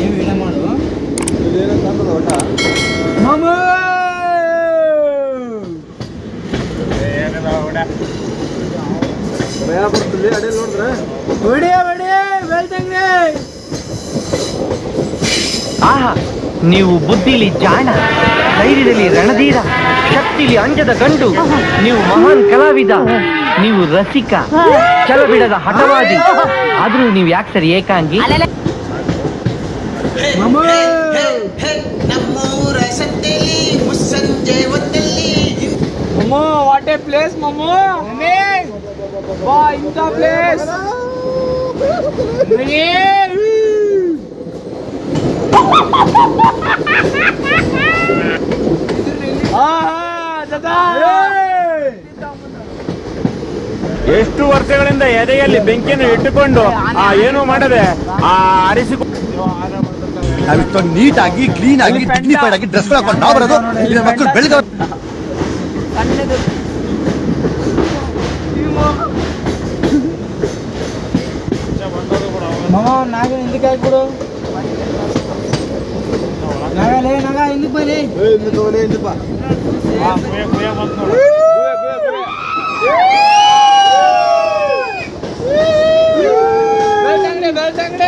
Video ಮಾಡು. ಮಾಮೂ! ಆಹಾ ನೀವು ಬುದ್ಧಿಲಿ ಜಾಣ ಧೈರ್ಯದಲ್ಲಿ ರಣಧೀರ ಶಕ್ತಿಲಿ ಅಂಜದ ಗಂಡು ನೀವು ಮಹಾನ್ ಕಲಾವಿದ ನೀವು ರಸಿಕ ಚಲಬಿಡದ ಹಠವಾದಿ. ಆದ್ರೂ ನೀವು ಯಾಕೆ ಸರಿ ಏಕಾಂಗಿ? ನಮ್ಮೂರ ಸಂತೆಲಿ ಮುಸ್ಸಂಜೆ ಹೊತ್ತಲ್ಲಿ. ಮಮ್ಮೋ ವಾಟ್ ಎ ಪ್ಲೇಸ್ ಮಮ್ಮೋ. ಬಾ ಇಂಥ ಪ್ಲೇಸ್ ಎಷ್ಟು ವರ್ಷಗಳಿಂದ ಎದೆಯಲ್ಲಿ ಬೆಂಕಿಯನ್ನು ಇಟ್ಟುಕೊಂಡು ಆ ಏನು ಮಾಡದೆ ಆ ಅರಿಸಿಕೊಂಡು ನಾವಿಷ್ಟೊಂದು ನೀಟಾಗಿ ಕ್ಲೀನ್ ಆಗಿ ಡಿಗ್ನಿಫೈಡ್ ಆಗಿ ಡ್ರೆಸ್ ಹಾಕೊಂಡು ನಾವು ಬರೋದು ಇಲ್ಲಿ ಮಕ್ಕಳು ಬೆಳೆದ ಮಾಮ ನಾಗ ಹಿಂದಕ್ಕೆ ಹಾಕ್ಬಿಡು. ನಾಗಲೇ ನಾಗ ಹಿಂದಕ್ಕೆ ಬೆಳ್ತಂಗಡಿ ಬೆಳ್ತಂಗಡಿ.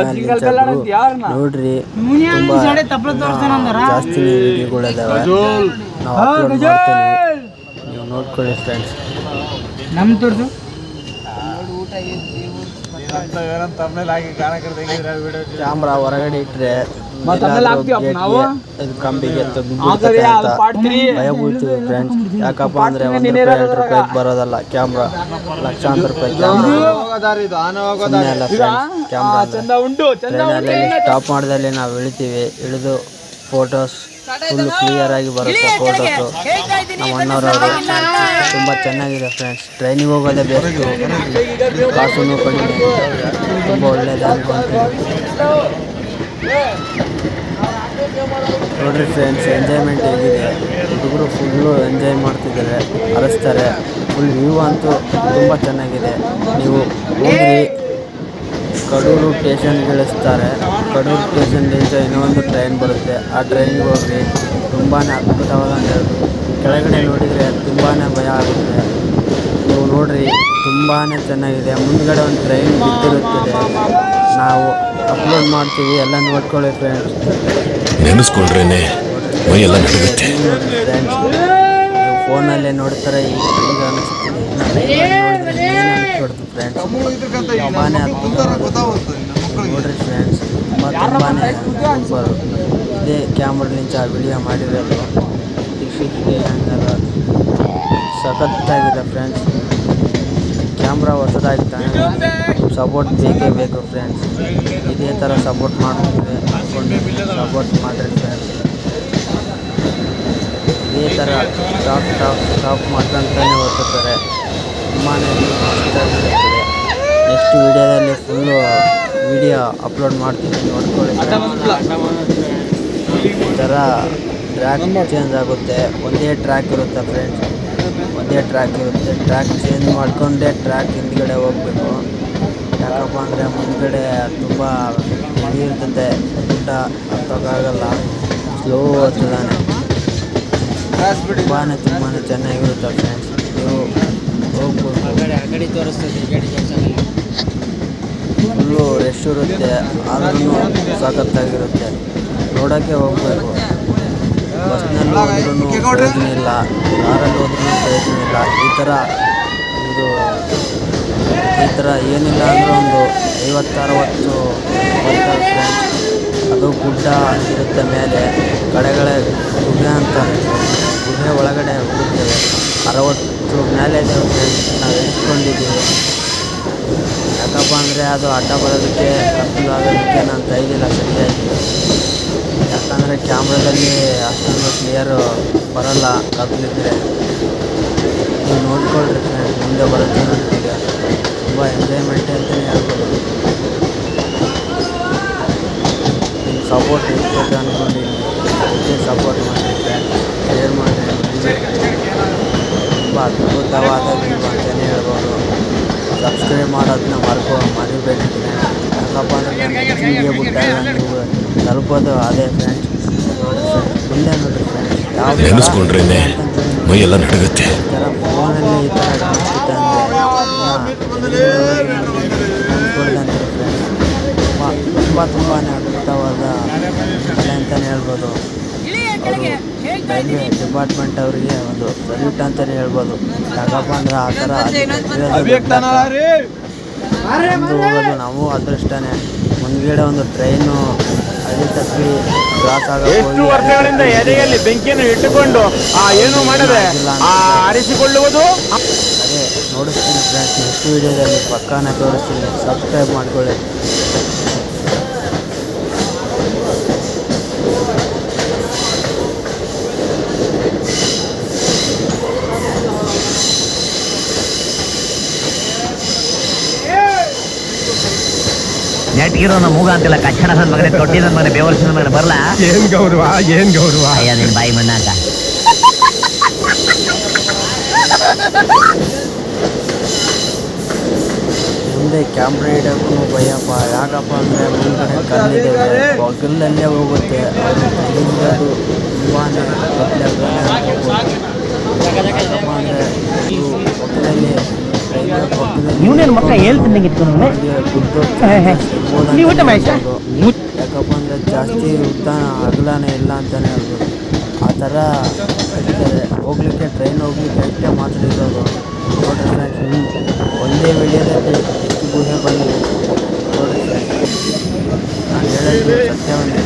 ತ್ರೀ ಡೈರೆಕ್ಟ್ ಯಾರನ್ನ? ನೋಡ್ರಿ ಸಡೆ ತಪ್ಪಳು ತೋರ್ಸ್ತಾನಂದಾರ ಜಾಸ್ತಿ ವಿಡಿಯೋಗಳಿದಾವೆ ನಾವು ನೋಡ್ಕೊಳ್ಳಿ ಫ್ರೆಂಡ್ಸ್ ನಮ್ ತೋರ್ಸು. ಕ್ಯಾಮ್ರಾ ಹೊರಗಡೆ ಇಟ್ರೆ ಕಂಬಿಗೆ ಭಯ ಬೀಳ್ತೀವಿ ಫ್ರೆಂಡ್ಸ್ ಯಾಕಪ್ಪ ಅಂದ್ರೆ ಒಂದು ರೂಪಾಯಿ ಎರಡು. ರೂಪಾಯಿ ಬರೋದಲ್ಲ ಕ್ಯಾಮ್ರಾ ಲಕ್ಷಾಂತರ ರೂಪಾಯಿ ಕ್ಯಾಮ್ರಾ ಕ್ಯಾಮ್ರಾ ಟ್ರೈನಲ್ಲಿ ಸ್ಟಾಪ್ ಮಾಡ್ದಲ್ಲಿ ನಾವು ಇಳಿತೀವಿ ಇಳಿದು ಫೋಟೋಸ್ ಫುಲ್ ಕ್ಲಿಯರ್ ಆಗಿ ಬರುತ್ತೆ ಫೋಟೋಸು ನಮ್ಮ ಅಣ್ಣವ್ರವರು ತುಂಬ ಚೆನ್ನಾಗಿದೆ ಫ್ರೆಂಡ್ಸ್ ಟ್ರೈನಿಗೆ ಹೋಗೋದೇ ಬೆಸ್ಟು ಕಾಸು ಕಡಿಮೆ ತುಂಬ ಒಳ್ಳೇದು ಅನ್ಕೊಂತೀನಿ ನೋಡ್ರಿ ಫ್ರೆಂಡ್ಸ್ ಎಂಜಾಯ್ಮೆಂಟ್ ಹೇಗಿದೆ. ಹುಡುಗರು ಫುಲ್ಲು ಎಂಜಾಯ್ ಮಾಡ್ತಿದ್ದಾರೆ ಹರಿಸ್ತಾರೆ ಫುಲ್ ವ್ಯೂ ಅಂತೂ ತುಂಬ ಚೆನ್ನಾಗಿದೆ. ನೀವು ಹೋಗ್ರಿ. ಕಡೂರು ಟೇಷನ್ಗೆ ಇಳಿಸ್ತಾರೆ. ಕಡೂರು ಸ್ಟೇಷನ್ನಿಂದ ಇನ್ನೊಂದು ಟ್ರೈನ್ ಬರುತ್ತೆ. ಆ ಟ್ರೈನ್ಗೆ ಹೋಗಿ ತುಂಬಾ ಅದ್ಭುತವಾದ ಕೆಳಗಡೆ ನೋಡಿದರೆ ತುಂಬಾ ಭಯ ಆಗುತ್ತೆ. ನೀವು ನೋಡ್ರಿ ತುಂಬಾ ಚೆನ್ನಾಗಿದೆ. ಮುಂದ್ಗಡೆ ಒಂದು ಟ್ರೈನ್ ಬಿದ್ದಿರುತ್ತದೆ. ನಾವು ಅಪ್ಲೋಡ್ ಮಾಡ್ತೀವಿ ಎಲ್ಲ ನೋಡ್ಕೊಳ್ಳಿ ಫ್ರೆಂಡ್ಸ್ ನೆನೆಸ್ಕೊಂಡ್ರೇನೆ ಮೈಯೆಲ್ಲ ನಡುಗತ್ತೆ ಫ್ರೆಂಡ್ಸ್ ಫೋನಲ್ಲೇ ನೋಡ್ತಾರೆ ಈಗ ಅನಿಸ್ತಿದೆ. ನೋಡಿದ್ರೆ ಅನಿಸ್ಬಿಡ್ತು ಫ್ರೆಂಡ್ಸ್ ತುಂಬಾನೇ ನೋಡ್ರಿ ಫ್ರೆಂಡ್ಸ್ ತುಂಬ ತುಂಬಾನೇ ಸೂಪರ್ ಇದೇ ಕ್ಯಾಮ್ರಲಿಂದ ವಿಡಿಯೋ ಮಾಡಿರೋದು. ಸಿಕ್ಸ್ಟಿ ಹಂಗೆಲ್ಲ ಸಖತ್ತಾಗಿದೆ ಫ್ರೆಂಡ್ಸ್ ಕ್ಯಾಮ್ರಾ ಹೊಸದಾಗಿ ತಾನೇ ಸಪೋರ್ಟ್ ಬೇಕೇ ಬೇಕು ಫ್ರೆಂಡ್ಸ್ ಇದೇ ಥರ ಸಪೋರ್ಟ್ ಮಾಡ್ತಿದ್ರೆ ಸಪೋರ್ಟ್ ಮಾಡಿರಿ ಫ್ರೆಂಡ್ಸ್ ಇದೇ ಥರ ಟಾಪ್ ಟಾಪ್ ಟಾಪ್ ಮಾಡ್ಕೊಂತಾನೆ ಹೋಗ್ತಾರೆ ತುಂಬಾ ನೆಕ್ಸ್ಟ್ ವಿಡಿಯೋದಲ್ಲಿ ಫುಲ್ಲು ವಿಡಿಯೋ ಅಪ್ಲೋಡ್ ಮಾಡ್ತೀನಿ. ನೋಡ್ಕೊಳ್ಳಿ ಥರ ಟ್ರ್ಯಾಕ್ ಚೇಂಜ್ ಆಗುತ್ತೆ. ಒಂದೇ ಟ್ರ್ಯಾಕ್ ಇರುತ್ತೆ ಫ್ರೆಂಡ್ಸ್ ಒಂದೇ ಟ್ರ್ಯಾಕ್ ಇರುತ್ತೆ. ಟ್ರ್ಯಾಕ್ ಚೇಂಜ್ ಮಾಡಿಕೊಂಡೇ ಟ್ರ್ಯಾಕ್ ಹಿಂದ್ಗಡೆ ಹೋಗಬೇಕು. ಯಾಕಪ್ಪ ಅಂದರೆ ಮುಂದ್ಗಡೆ ತುಂಬ ಇಳಿ ಇರ್ತದೆ. ಊಟ ಹತ್ತೋಕ್ಕಾಗಲ್ಲ ಸ್ಲೋ ಹೋಗ್ತದಾನೆ ತುಂಬಾ ತುಂಬಾ ಚೆನ್ನಾಗಿರುತ್ತೆ ಫ್ರೆಂಡ್ಸ್ ಫುಲ್ಲು ರೆಶ್ ಇರುತ್ತೆ, ಆದ್ರೂ ಸಖತ್ತಾಗಿರುತ್ತೆ ನೋಡೋಕ್ಕೆ ಹೋಗಬೇಕು. ಬಸ್ನಲ್ಲಿ ಹೋದ್ರೂ ಪ್ರಯೋಜನ ಇಲ್ಲ, ಕಾರಲ್ಲಿ ಹೋದ್ರೂ ಪ್ರಯೋಜನ ಇಲ್ಲ. ಈ ಥರ ಇದು, ಈ ಥರ ಏನಿಲ್ಲ ಅಂದರೆ ಒಂದು ಐವತ್ತು ಅರವತ್ತು ಬರ್ತವೆ ಫ್ರೆಂಡ್ಸ್ ಅದು ಗುಡ್ಡ ಇರುತ್ತೆ ಮೇಲೆ ಕಡೆಗಳೇ ಗುಹೆ ಅಂತಾರೆ ಗುಹೆ ಒಳಗಡೆ ಹೋಗುತ್ತೇವೆ ಅರವತ್ತು ಮೇಲೆ ಇದೆ ಫ್ರೆಂಡ್ಸ್ ನಾವು ಎಣಿಸ್ಕೊಂಡಿದ್ದೀವಿ ಯಾಕಪ್ಪ ಅಂದರೆ ಅದು ಅಡ್ಡ ಬರೋದಕ್ಕೆ ಕತ್ತಲು ಆಗೋದಕ್ಕೆ ನಾನು ತೆಗೆದಿಲ್ಲ ಸರಿಯಾಗಿ ಯಾಕಂದರೆ ಕ್ಯಾಮ್ರಾದಲ್ಲಿ ಅಷ್ಟೊಂದು ಕ್ಲಿಯರು ಬರೋಲ್ಲ ಕತ್ತಲಿದ್ರೆ ನೀವು ನೋಡ್ಕೊಳ್ರಿ ಫ್ರೆಂಡ್ಸ್ ಮುಂದೆ ಬರುತ್ತೆ ನೋಡ್ತೀಗ ತುಂಬ ಎಂಜಾಯ್ಮೆಂಟ್ ಅಂತಲೇ ಹೇಳ್ಬೋದು ನಿಮ್ಮ ಸಪೋರ್ಟ್ ಇರ್ತದೆ ಅಂದ್ಕೊಂಡಿದ್ದೀನಿ ಅದಕ್ಕೆ ಸಪೋರ್ಟ್ ಮಾಡಿ ಫ್ರೆಂಡ್ಸ್ ಶೇರ್ ಮಾಡಿ ತುಂಬ ಅದ್ಭುತವಾದ ವ್ಯೂ ಅಂತಲೇ ಹೇಳ್ಬೋದು ಸಬ್ಸ್ಕ್ರೈಬ್ ಮಾಡೋದನ್ನ ಮರ್ಕೊ ಮರಿಬೇಡಿ ಫ್ರೆಂಡ್ಸ್ ಅಂದರೆ ನೆಕ್ಸ್ಟ್ ನೀವು ತಲುಪೋದು ಅದೇ ಫ್ರೆಂಡ್ಸ್ ನೋಡಿ ಫ್ರೆಂಡ್ಸ್ ಮುಂದೆ ನೋಡಿ ಫ್ರೆಂಡ್ಸ್ ಯಾವ ಥರ ನೆನೆಸ್ಕೊಂಡ್ರೇನೆ ಮೈಯೆಲ್ಲ ನಡುಗುತ್ತೆ. ಈ ಥರ ಫೋನಲ್ಲಿ ಈ ಥರ ಕಾಣಿಸುತ್ತೆ ಅಂದರೆ ಫ್ರೆಂಡ್ಸ್ ತುಂಬ ತುಂಬ ತುಂಬಾ ಅದ್ಭುತವಾದ ಕಲೆ ಅಂತಲೇ ಹೇಳ್ಬೋದು. ಅವರು ರೈಲ್ವೆ ಡಿಪಾರ್ಟ್ಮೆಂಟ್ ಅವರಿಗೆ ಒಂದು ಸಲ್ಯೂಟ್ ಅಂತಲೇ ಹೇಳ್ಬೋದು. ಯಾಕಪ್ಪ ಅಂದ್ರೆ ಆ ಥರ ಮುಂದೆ ಹೋಗೋದು ನಾವು ಅದೃಷ್ಟನೇ. ಮುಂದ್ಗಡೆ ಒಂದು ಟ್ರೈನು ಅಲ್ಲಿ ತಪ್ಪಿ ಕ್ರಾಸ್ ಎಷ್ಟು ವರ್ಷಗಳಿಂದ ಎದೆಯಲ್ಲಿ ಬೆಂಕಿಯನ್ನು ಇಟ್ಟುಕೊಂಡು ಆ ಏನು ಮಾಡದೆ ಆರಿಸಿಕೊಳ್ಳುವುದು? ಅದೇ ನೋಡಿಸ್ತೀನಿ ಫ್ರೆಂಡ್ಸ್ ನೆಕ್ಸ್ಟ್ ವಿಡಿಯೋದಲ್ಲಿ ಪಕ್ಕಾನ ತೋರಿಸ್ತೀನಿ. ಸಬ್ಸ್ಕ್ರೈಬ್ ಮಾಡ್ಕೊಳ್ಳಿ. ನೆಟ್ಗಿರೋ ನಮ್ಮ ಮೂಗ ಅಂತಿಲ್ಲ ಕಚ್ಚಡ ನನ್ನ ಮಗನೇ ತೊಟ್ಟಿ ನನ್ನ ಮಗನೇ ಬೇವರ್ಸಿ ನನ್ನ ಮಗನೇ ಬರಲ್ಲ ಏನ್ ಗೌರವ ಏನ್ ಗೌರವ? ಅಯ್ಯ ನಿನ್ ಬಾಯಿ ಮಣ್ಣಾಕ ಮುಂದೆ ಕ್ಯಾಮ್ರಾ ಹಿಡಿಯೋಕ್ಕೂ ಭಯಪ್ಪ. ಯಾಕಪ್ಪ ಅಂದರೆ ಮುಂದೆ ಕಲ್ಲಿದೆ ಬಗಲಲ್ಲೇ ಹೋಗುತ್ತೆ. ಅದು ಯಾಕಪ್ಪ ಅಂದರೆ ಇವನೇನು ಮಕ್ಕ ಹೇಳ್ತೀನಿ ಹಾಗೆ ಗುದ್ದು ನೀವು ಊಟ ಮಾಡಿ ಸರ್. ಯಾಕಪ್ಪ ಅಂದರೆ ಜಾಸ್ತಿ ಉದ್ದ ಅಗಲನೇ ಇಲ್ಲ ಅಂತಲೇ ಹೇಳ್ಬೋದು. ಆ ಥರ ಹೋಗ್ಲಿಕ್ಕೆ ಟ್ರೈನ್ ಹೋಗ್ಲಿಕ್ಕೆ ಅಷ್ಟೇ ಮಾತ್ರ ಇರೋದು. ನೋಡ್ರಿ ಫ್ರೆಂಡ್ಸ್ ಒಂದೇ ವಿಡಿಯೋದಲ್ಲಿ ಎಷ್ಟು ಗುಹೆ ಬಂದಿದೆ. ನೋಡ್ರಿ ಫ್ರೆಂಡ್ಸ್ ನಾನು ಹೇಳೋದು ಸತ್ಯವನ್ನೇ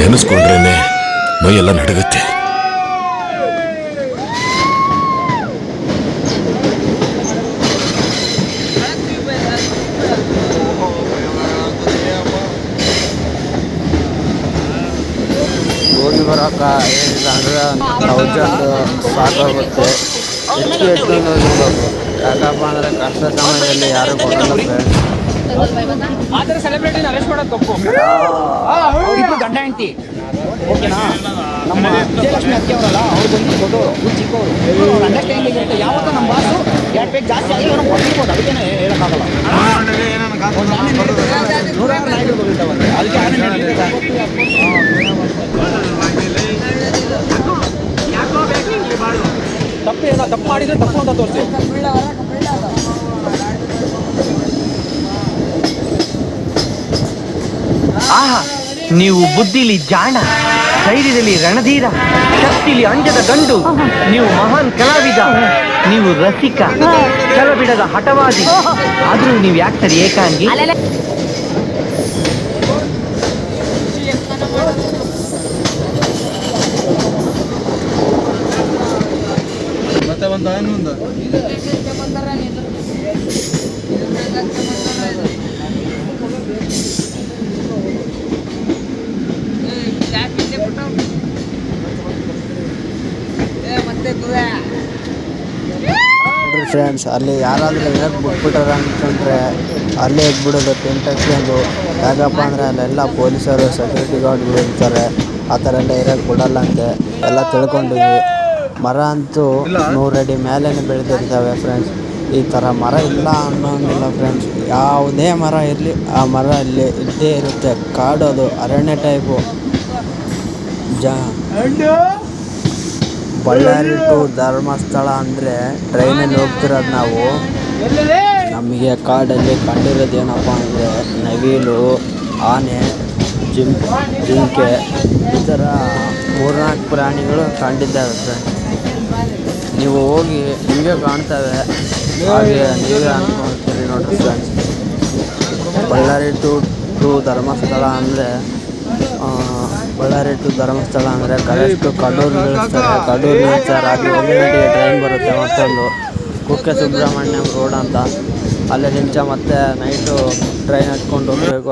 ನೆನೆಸ್ಕೊಂಡ್ರೇನೆ ಮೈಯೆಲ್ಲ ನಡುಗುತ್ತೆ. ಹೋಗಿ ರೊಕ್ಕ ಏನಿಲ್ಲ ಅಂದ್ರೆ ತೌಸಂಡ್ ಸಾಕಾಗುತ್ತೆ ಹೆಚ್ಚು ಎತ್ಕೊಂಡು ಹೋಗಿರ್ಬೇಕು ಯಾಕಪ್ಪ ಅಂದರೆ ಕಷ್ಟ ಸಮಯದಲ್ಲಿ ಯಾರು ಕೊಡಲ್ಲ ಫ್ರೆಂಡ್ಸ್ ಆ ಥರ ಸೆಲೆಬ್ರಿಟಿನ ಅರೆಸ್ಟ್ ಮಾಡೋದು ತಪ್ಪು ಗಂಡ ಹೆಂಡತಿ. ಓಕೆನಾ? ನಮ್ಮ ವಿಜಯಲಕ್ಷ್ಮಿ ಅಕ್ಕಿ ಅವರಲ್ಲ ಅವ್ರು ಬಂದು ದೊಡ್ಡವರು ಇವ್ರು ಚಿಕ್ಕವರು ಅವ್ರ ಅಂಡರ್ಸ್ಟ್ಯಾಂಡಿಂಗ್ ಇರುತ್ತೆ. ಯಾವತ್ತೂ ನಮ್ಮ ಬಾಸು ಎರಡು ಪೇಜ್ ಜಾಸ್ತಿ ಆಗಿ ಅವ್ರನ್ನ ಕೊಟ್ಟಿರ್ಬೋದು. ಅದಕ್ಕೆ ಹೇಳೋಕ್ಕಾಗಲ್ಲ. ನೂರಾರು ಬಂದಿರ್ತಾವಂತೆ ಅದಕ್ಕೆ ಆನೆ ತಪ್ಪು ಏನೋ ತಪ್ಪು ಮಾಡಿದ್ರೆ ತಪ್ಪು ಅಂತ ತೋರಿಸಿ. ಆಹಾ ನೀವು ಬುದ್ಧಿಲಿ ಜಾಣ ಧೈರ್ಯದಲ್ಲಿ ರಣಧೀರ ಶಕ್ತಿಲಿ ಅಂಜದ ಗಂಡು ನೀವು ಮಹಾನ್ ಕಲಾವಿದ ನೀವು ರಸಿಕ ಕಲಬಿಡದ ಹಠವಾದಿ ಆದ್ರೂ ನೀವು ಯಾಕೆ ಸರ್ ಏಕಾಂಗಿ ಫ್ರೆಂಡ್ಸ್ ಅಲ್ಲಿ ಯಾರಾದರೂ ಇರಕ್ಕೆ ಬಿಟ್ಬಿಟ್ಟಾರ ಅಂತಂದರೆ ಅಲ್ಲೇ ಇದ್ಬಿಡೋದು ಟೆಂಟ್ ಹಾಕ್ಕೊಂಡು ಯಾಕಪ್ಪ ಅಂದರೆ ಅಲ್ಲೆಲ್ಲ ಪೊಲೀಸರು ಸೆಕ್ಯೂರಿಟಿ ಗಾರ್ಡ್ಗಳು ಇರ್ತಾರೆ. ಆ ಥರ ಎಲ್ಲ ಇರೋಕ್ಕೆ ಬಿಡಲ್ಲ ಅಂತೆ. ಎಲ್ಲ ತಿಳ್ಕೊಂಡಿವಿ ಮರ ಅಂತೂ ನೂರಡಿ ಮೇಲೇ ಬೆಳೆದಿರ್ತವೆ ಫ್ರೆಂಡ್ಸ್ ಈ ಥರ ಮರ ಇಲ್ಲ ಅನ್ನೋಂಗಿಲ್ಲ ಫ್ರೆಂಡ್ಸ್ ಯಾವುದೇ ಮರ ಇರಲಿ, ಆ ಮರ ಅಲ್ಲಿ ಇದ್ದೇ ಇರುತ್ತೆ. ಕಾಡು ಅದು ಅರಣ್ಯ ಟೈಪು ಜಾ ಬಳ್ಳಾರಿ ಟು ಧರ್ಮಸ್ಥಳ ಅಂದರೆ ಟ್ರೈನಲ್ಲಿ ಹೋಗ್ತಿರೋದು ನಾವು. ನಮಗೆ ಕಾಡಲ್ಲಿ ಕಂಡಿರೋದು ಏನಪ್ಪ ಅಂದರೆ ನವಿಲು, ಆನೆ, ಜಿಂಕೆ ಈ ಥರ ಮೂರ್ನಾಲ್ಕು ಪ್ರಾಣಿಗಳು ಕಂಡಿದ್ದಾವೆ ಫ್ರೆಂಡ್ಸ್ ನೀವು ಹೋಗಿ ನಿಮಗೆ ಕಾಣ್ತವೆ. ಹಾಗೆ ನೀವೇ ಅನ್ಕೊಂತೀರಿ ನೋಡ್ರಿ friends. Ballari to to Dharmasthala ಅಂದರೆ ಬಳ್ಳಾರಿ ಟು ಧರ್ಮಸ್ಥಳ ಅಂದರೆ ಕರೆಕ್ಟು ಕಡೂರು ನಿಲ್ಲಿಸ್ತಾರೆ. ಕಡೂರು ನಿಲ್ಲಿಸ್ತಾರೆ ಅದು ಒಂದು ಗಂಟೆಗೆ ಟ್ರೈನ್ ಬರುತ್ತೆ ಮತ್ತೊಂದು. ಕುಕ್ಕೆ ಸುಬ್ರಹ್ಮಣ್ಯಂ ರೋಡ್ ಅಂತ. ಅಲ್ಲೇ ನಿಂಚ ಮತ್ತೆ ನೈಟು ಟ್ರೈನ್ ಹತ್ಕೊಂಡು ಹೋಗಬೇಕು.